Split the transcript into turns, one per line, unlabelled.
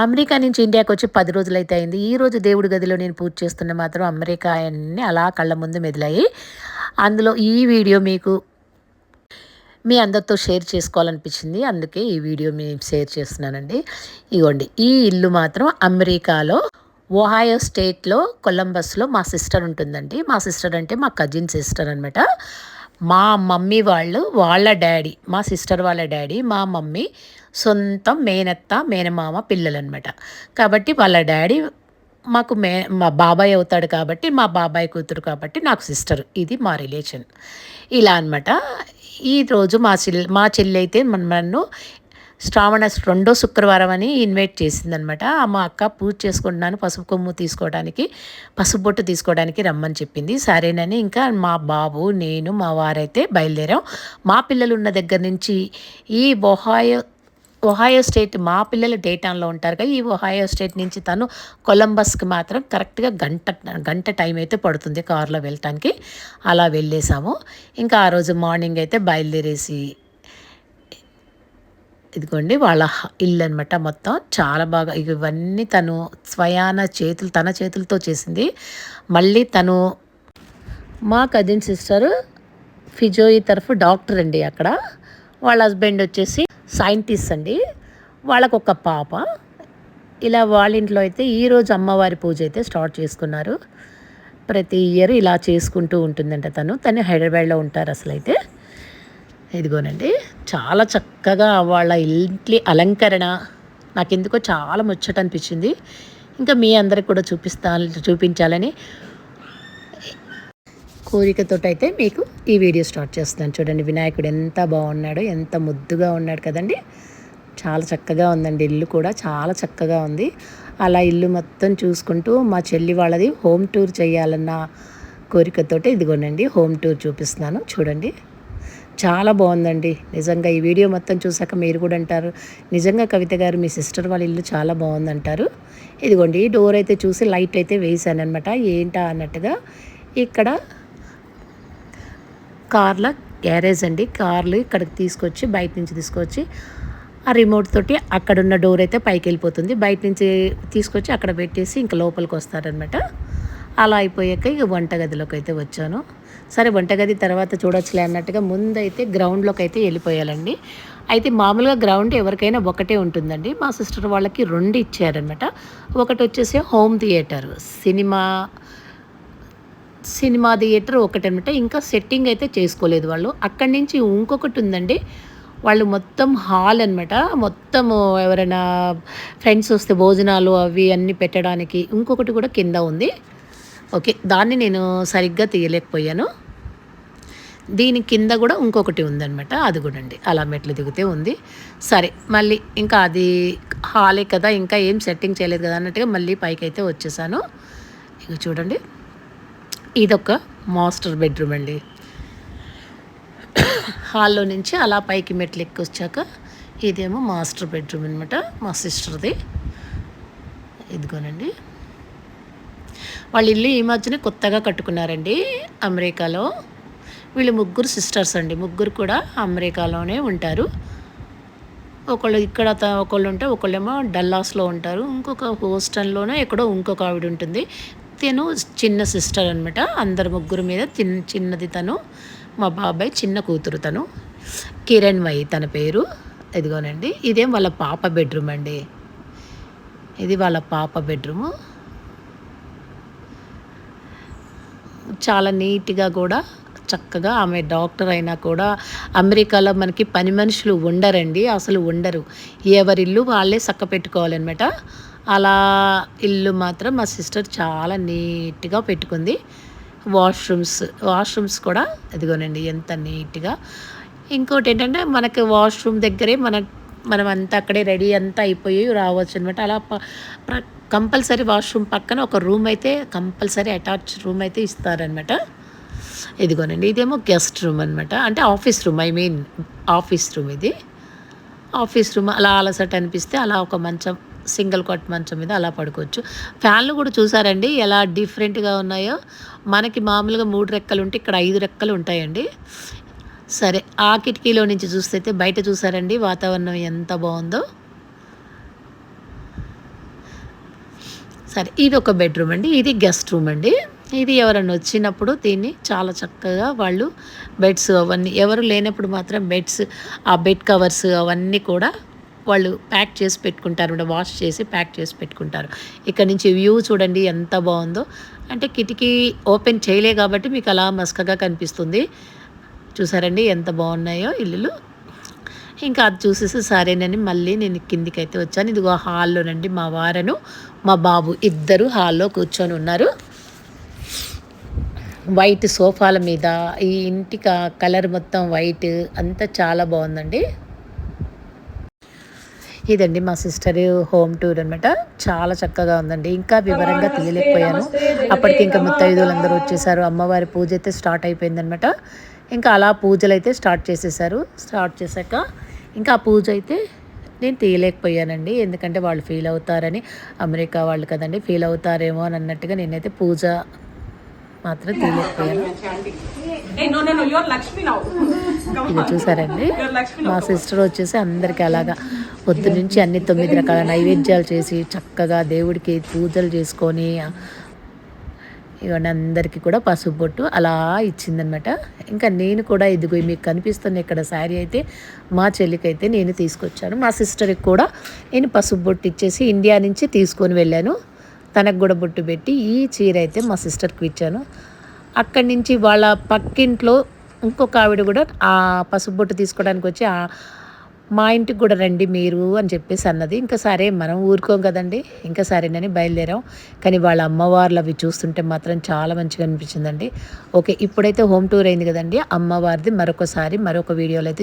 America నుంచి ఇండియాకి వచ్చి పది రోజులైతే అయింది. ఈ రోజు దేవుడి గదిలో నేను పూజ చేస్తున్న మాత్రం అమెరికా అన్నీ అలా కళ్ళ ముందు మెదిలాయి. అందులో ఈ వీడియో మీకు మీ అందరితో షేర్ చేసుకోవాలనిపించింది. అందుకే ఈ వీడియో మేము షేర్ చేస్తున్నానండి. ఇగోండి ఈ ఇల్లు మాత్రం అమెరికాలో ఓహాయో స్టేట్లో కొలంబస్లో మా సిస్టర్ ఉంటుందండి. మా సిస్టర్ అంటే మా కజిన్ సిస్టర్ అనమాట మా మమ్మీ వాళ్ళు వాళ్ళ డాడీ మా సిస్టర్ వాళ్ళ డాడీ మా మమ్మీ సొంతం మేనత్త మేనమామ పిల్లలనమాట కాబట్టి వాళ్ళ డాడీ మాకు మే మా బాబాయ్ అవుతాడు కాబట్టి మా బాబాయ్ కూతురు కాబట్టి నాకు సిస్టర్. ఇది మా రిలేషన్. ఇలా అనమాట ఈరోజు మా చెల్లి మా చెల్లి అయితే నన్ను శ్రావణ రెండో శుక్రవారం అని ఇన్వైట్ చేసిందనమాట. మా అక్క పూజ చేసుకుంటున్నాను పసుపు కొమ్ము తీసుకోవడానికి పసుపు బొట్టు తీసుకోవడానికి రమ్మని చెప్పింది. సరేనని ఇంకా మా బాబు నేను మా వారైతే బయలుదేరాం. మా పిల్లలు ఉన్న దగ్గర నుంచి ఈ బొహాయో ఒహాయో స్టేట్ మా పిల్లలు డేటాన్లో ఉంటారు కదా ఈ ఒహాయో స్టేట్ నుంచి తను కొలంబస్కి మాత్రం కరెక్ట్గా గంట గంట టైం అయితే పడుతుంది కారులో వెళ్ళటానికి. అలా వెళ్ళేసాము. ఇంకా ఆ రోజు మార్నింగ్ అయితే బయలుదేరేసి ఇదిగోండి వాళ్ళ ఇల్లు అనమాట మొత్తం. చాలా బాగా ఇవన్నీ తను స్వయాన చేతులు తన చేతులతో చేసింది. మళ్ళీ తను మా కజిన్ సిస్టర్ ఫిజోయి తరఫు డాక్టర్ అండి అక్కడ. వాళ్ళ హస్బెండ్ వచ్చేసి సైంటిస్ట్ అండి. వాళ్ళకు ఒక పాప. ఇలా వాళ్ళ ఇంట్లో అయితే ఈరోజు అమ్మవారి పూజ అయితే స్టార్ట్ చేసుకున్నారు. ప్రతి ఇయర్ ఇలా చేసుకుంటూ ఉంటుందంట తను. తను హైదరాబాద్లో ఉంటారు అసలు అయితే ఇదిగోనండి. చాలా చక్కగా వాళ్ళ ఇంటి అలంకరణ నాకు ఎందుకో చాలా ముచ్చట అనిపించింది. ఇంకా మీ అందరికి కూడా చూపిస్తా చూపించాలని కోరికతో అయితే మీకు ఈ వీడియో స్టార్ట్ చేస్తాను చూడండి వినాయకుడు ఎంత బాగున్నాడో ఎంత ముద్దుగా ఉన్నాడు కదండి. చాలా చక్కగా ఉందండి ఇల్లు కూడా చాలా చక్కగా ఉంది. అలా ఇల్లు మొత్తం చూసుకుంటూ మా చెల్లి వాళ్ళది హోమ్ టూర్ చేయాలన్న కోరికతోటి ఇదిగోనండి హోమ్ టూర్ చూపిస్తున్నాను. చూడండి. చాలా బాగుందండి. నిజంగా ఈ వీడియో మొత్తం చూసాక మీరు కూడా అంటారు నిజంగా కవిత గారు మీ సిస్టర్ వాళ్ళ ఇల్లు చాలా బాగుందంటారు. ఇదిగోండి ఈ డోర్ అయితే చూసి లైట్ అయితే వేసాను అనమాట ఏంటా అన్నట్టుగా ఇక్కడ కార్ల గ్యారేజ్ అండి. కార్లు ఇక్కడికి తీసుకొచ్చి బయట నుంచి తీసుకొచ్చి ఆ రిమోట్ తోటి అక్కడున్న డోర్ అయితే పైకి వెళ్ళిపోతుంది. బయట నుంచి తీసుకొచ్చి అక్కడ పెట్టేసి ఇంకా లోపలికి వస్తారనమాట అలా అయిపోయాక ఇక వంటగదిలోకి అయితే వచ్చాను. సరే వంటగది తర్వాత చూడొచ్చులే అన్నట్టుగా ముందైతే గ్రౌండ్లోకి అయితే వెళ్ళిపోయాలండి. అయితే మామూలుగా గ్రౌండ్ ఎవరికైనా ఒకటే ఉంటుందండి. మా సిస్టర్ వాళ్ళకి రెండు ఇచ్చారనమాట ఒకటి వచ్చేసి home theatre cinema cinema theatre ఒకటి అనమాట ఇంకా సెట్టింగ్ అయితే చేసుకోలేదు వాళ్ళు. అక్కడి నుంచి ఇంకొకటి ఉందండి. వాళ్ళు మొత్తం హాల్ అనమాట మొత్తం ఎవరైనా ఫ్రెండ్స్ వస్తే భోజనాలు అవి అన్నీ పెట్టడానికి ఇంకొకటి కూడా కింద ఉంది. ఓకే దాన్ని నేను సరిగ్గా తీయలేకపోయాను. దీని కింద కూడా ఇంకొకటి ఉందనమాట అది కూడా అండి. అలా మెట్లు దిగితే ఉంది. సరే మళ్ళీ ఇంకా అది హాలే కదా ఇంకా ఏం సెట్టింగ్ చేయలేదు కదా అన్నట్టుగా మళ్ళీ పైకి అయితే వచ్చేసాను. ఇక చూడండి ఇదొక మాస్టర్ బెడ్రూమ్ అండి. హాల్లో నుంచి అలా పైకి మెట్లు ఎక్కి వచ్చాక ఇదేమో మాస్టర్ బెడ్రూమ్ అనమాట మా సిస్టర్ది. ఇదిగోనండి. వాళ్ళ ఇల్లు ఈ మధ్యనే కొత్తగా కట్టుకున్నారండి అమెరికాలో. వీళ్ళు ముగ్గురు సిస్టర్స్ అండి. ముగ్గురు కూడా అమెరికాలోనే ఉంటారు. ఒకళ్ళు ఇక్కడ ఒకళ్ళు ఉంటే ఒకళ్ళేమో డల్లాస్లో ఉంటారు. ఇంకొక హోస్టల్లోనే ఎక్కడో ఇంకొక ఆవిడ ఉంటుంది. తను చిన్న సిస్టర్ అనమాట అందరు ముగ్గురు మీద చిన్నది తను. మా బాబాయ్ చిన్న కూతురు తను. కిరణ్ వై తన పేరు. ఇదిగోనండి. ఇదేం వాళ్ళ పాప బెడ్రూమ్ అండి. ఇది వాళ్ళ పాప బెడ్రూము. చాలా నీట్గా కూడా చక్కగా ఆమె డాక్టర్ అయినా కూడా అమెరికాలో మనకి పని మనుషులు ఉండరండి అసలు ఉండరు. ఎవరిల్లు వాళ్ళే చక్క పెట్టుకోవాలన్నమాట. అలా ఇల్లు మాత్రం మా సిస్టర్ చాలా నీట్గా పెట్టుకుంది. వాష్రూమ్స్ వాష్రూమ్స్ కూడా అదిగోనండి ఎంత నీట్గా. ఇంకోటి ఏంటంటే మనకి వాష్రూమ్ దగ్గరే మన మనం అంతా అక్కడే రెడీ అంతా అయిపోయి రావచ్చు అనమాట అలా కంపల్సరీ వాష్రూమ్ పక్కన ఒక రూమ్ అయితే కంపల్సరీ అటాచ్ రూమ్ అయితే ఇస్తారనమాట ఇదిగోనండి ఇదేమో గెస్ట్ రూమ్ అనమాట అంటే office room I mean office room ఇది. ఆఫీస్ రూమ్ అలా అలసట అనిపిస్తే అలా ఒక మంచం సింగిల్ కాట్ మంచం మీద అలా పడుకోవచ్చు. ఫ్యాన్లు కూడా చూసారండి ఎలా డిఫరెంట్గా ఉన్నాయో. మనకి మామూలుగా మూడు రెక్కలు ఉంటే ఇక్కడ ఐదు రెక్కలు ఉంటాయండి. సరే ఆ కిటికీలో నుంచి చూస్తే బయట చూసారండి వాతావరణం ఎంత బాగుందో. సరే ఇది ఒక బెడ్రూమ్ అండి ఇది గెస్ట్ రూమ్ అండి. ఇది ఎవరైనా వచ్చినప్పుడు దీన్ని చాలా చక్కగా వాళ్ళు బెడ్స్ అవన్నీ ఎవరు లేనప్పుడు మాత్రం బెడ్స్ ఆ బెడ్ కవర్స్ అవన్నీ కూడా వాళ్ళు ప్యాక్ చేసి పెట్టుకుంటారు వాష్ చేసి ప్యాక్ చేసి పెట్టుకుంటారు. ఇక్కడ నుంచి వ్యూ చూడండి ఎంత బాగుందో. అంటే కిటికీ ఓపెన్ చేయలే కాబట్టి మీకు అలా మస్కగా కనిపిస్తుంది. చూసారండి ఎంత బాగున్నాయో ఇల్లులు. ఇంకా అది చూసేసి సరేనని మళ్ళీ నేను కిందికి అయితే వచ్చాను. ఇదిగో హాల్లోనండి మా వారను మా బాబు ఇద్దరు హాల్లో కూర్చొని ఉన్నారు. వైట్ సోఫాల మీద ఈ ఇంటి కలర్ మొత్తం వైట్ అంతా చాలా బాగుందండి. ఇదండి మా సిస్టర్ హోమ్ టూర్ అనమాట చాలా చక్కగా ఉందండి. ఇంకా వివరంగా తీయలేకపోయాను. అప్పటికి ఇంకా ముత్తైదువులు అందరూ వచ్చేసారు. అమ్మవారి పూజ అయితే స్టార్ట్ అయిపోయిందనమాట ఇంకా అలా పూజలు అయితే స్టార్ట్ చేసేసారు స్టార్ట్ చేశాక ఇంకా ఆ పూజ అయితే నేను తీయలేకపోయానండి ఎందుకంటే వాళ్ళు ఫీల్ అవుతారని అమెరికా వాళ్ళు కదండి ఫీల్ అవుతారేమో అని అన్నట్టుగా నేనైతే పూజ మాత్రం తీయలేకపోయాను ఇది. చూసారండి మా. సిస్టర్ వచ్చేసి అందరికీ అలాగా పొద్దు నుంచి అన్ని తొమ్మిది రకాల నైవేద్యాలు చేసి చక్కగా దేవుడికి పూజలు చేసుకొని ఇవన్నీ అందరికీ కూడా పసుపు బొట్టు అలా ఇచ్చిందనమాట ఇంకా నేను కూడా ఇదిగో మీకు కనిపిస్తున్న ఇక్కడ శారీ అయితే మా చెల్లికి అయితే నేను తీసుకొచ్చాను. మా సిస్టర్కి కూడా నేను పసుపు బొట్టు ఇచ్చేసి ఇండియా నుంచి తీసుకొని వెళ్ళాను. తనకు కూడా బొట్టు పెట్టి ఈ చీర అయితే మా సిస్టర్కి ఇచ్చాను. అక్కడి నుంచి వాళ్ళ పక్కింట్లో ఇంకొక ఆవిడ కూడా ఆ పసుపు బొట్టు తీసుకోవడానికి వచ్చి ఆ మా ఇంటికి కూడా రండి మీరు అని చెప్పేసి అన్నది. ఇంకా సరే మనం ఊరుకోం కదండి. ఇంకా సరేనని బయలుదేరాం. కానీ వాళ్ళ అమ్మవార్లు అవి చూస్తుంటే మాత్రం చాలా మంచిగా అనిపించిందండి. ఓకే ఇప్పుడైతే హోమ్ టూర్ అయింది కదండి. అమ్మవారిది మరొకసారి మరొక వీడియోలో అయితే